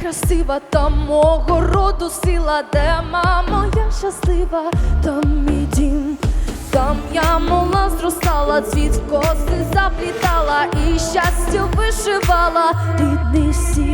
красива, там мого роду сила, де мама я щаслива, там мій дім. Там я мала зростала, цвіт коси заплітала і щастя вишивала рідний сім.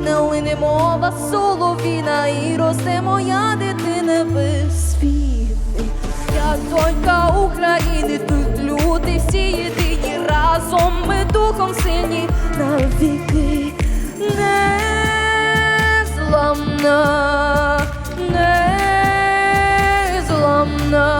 Моя рідна, лине мова соловіна, і росте моя дитина без війни. Я донька України, тут люди всі єдині, разом ми духом сильні навіки. Незламна, незламна.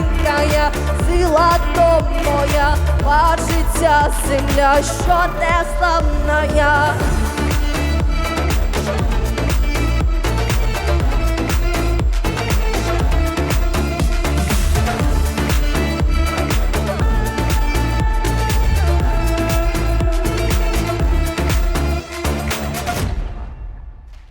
ця земля, що не славна я.